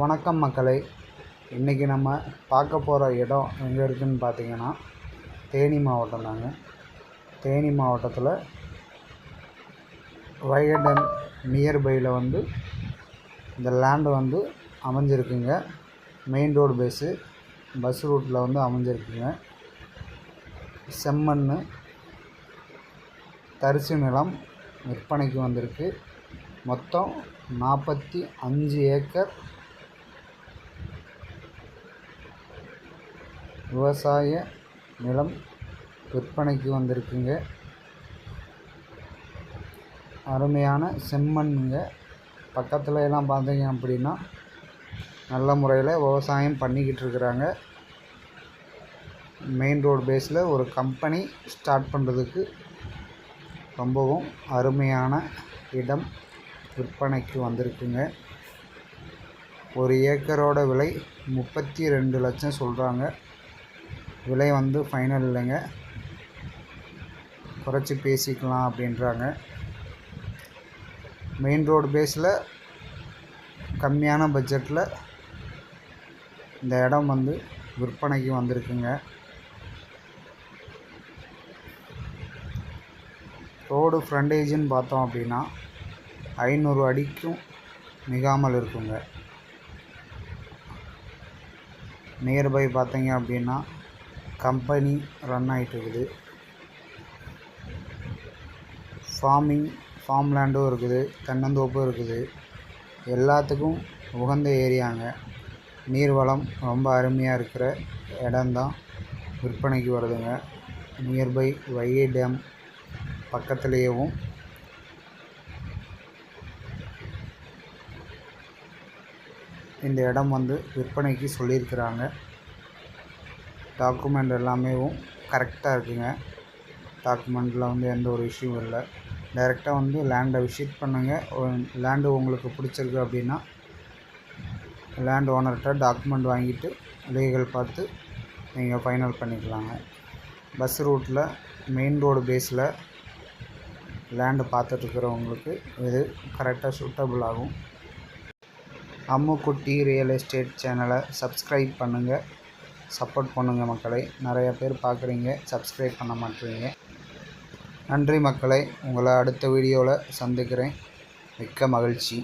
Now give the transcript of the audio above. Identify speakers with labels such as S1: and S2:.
S1: வணக்கம் மக்களே. இன்றைக்கி நம்ம பார்க்க போகிற இடம் எங்கே இருக்குதுன்னு பார்த்தீங்கன்னா தேனி மாவட்டம் தாங்க. தேனி மாவட்டத்தில் வைகண்டன் நியர்பையில் வந்து இந்த லேண்டு வந்து அமைஞ்சிருக்குங்க. மெயின் ரோடு பேஸு பஸ் ரூட்டில் வந்து அமைஞ்சிருக்குங்க. செம்மண் தரிசு நிலம் விற்பனைக்கு வந்திருக்கு. மொத்தம் நாற்பத்தி அஞ்சு ஏக்கர் விவசாய நிலம் விற்பனைக்கு வந்திருக்குங்க. அருமையான செம்மண்ணுங்க. பக்கத்தில் எல்லாம் பார்த்தீங்க அப்படின்னா நல்ல முறையில் விவசாயம் பண்ணிக்கிட்டு இருக்கிறாங்க. மெயின் ரோடு பேஸில் ஒரு கம்பெனி ஸ்டார்ட் பண்ணுறதுக்கு ரொம்பவும் அருமையான இடம் விற்பனைக்கு வந்திருக்குங்க. ஒரு ஏக்கரோட விலை முப்பத்தி ரெண்டு லட்சம் சொல்கிறாங்க விலை வந்து ஃபைனல் இல்லைங்க. குறைச்சி பேசிக்கலாம் அப்படின்றாங்க. மெயின் ரோடு பேஸில் கம்மியான பட்ஜெட்டில் இந்த இடம் வந்து விற்பனைக்கு வந்திருக்குங்க. ரோடு ஃப்ரண்டேஜுன்னு பார்த்தோம் அப்படின்னா ஐநூறு அடிக்கும் மிகாமல் இருக்குங்க. நியர்பை பார்த்தீங்க அப்படின்னா கம்பெனி ரன் ஆகிட்டுருக்குது ஃபார்மிங் ஃபார்ம் லேண்டும் இருக்குது தென்னந்தோப்பும் இருக்குது. எல்லாத்துக்கும் உகந்த ஏரியாங்க. நீர்வளம் ரொம்ப அருமையாக இருக்கிற இடம்தான் விற்பனைக்கு வருதுங்க. நியர்பை வைகை டேம் பக்கத்துலேயேவும் இந்த இடம் வந்து விற்பனைக்கு சொல்லியிருக்கிறாங்க. டாக்குமெண்ட் எல்லாமேவும் கரெக்டாக இருக்குங்க. டாக்குமெண்ட்டில் வந்து எந்த ஒரு இஷ்யூவும் இல்லை. டைரெக்டாக வந்து லேண்டை விசிட் பண்ணுங்கள் லேண்டு உங்களுக்கு பிடிச்சிருக்கு அப்படின்னா லேண்ட் ஓனர்கிட்ட டாக்குமெண்ட் வாங்கிட்டு லீகல் பார்த்து நீங்கள் ஃபைனல் பண்ணிக்கலாங்க. பஸ் ரூட்டில் மெயின் ரோடு பேஸில் லேண்டு பார்த்துட்ருக்கிறவங்களுக்கு இது கரெக்டாக சூட்டபுள் ஆகும். அம்முக்குட்டி ரியல் எஸ்டேட் சேனலை சப்ஸ்கிரைப் பண்ணுங்கள் சப்போர்ட் பண்ணுங்கள் மக்களை. நிறைய பேர் பார்க்குறீங்க சப்ஸ்கிரைப் பண்ண மாட்டேறீங்க நன்றி மக்களை. உங்களை அடுத்த வீடியோவில் சந்திக்கிறேன். மிக்க மகிழ்ச்சி.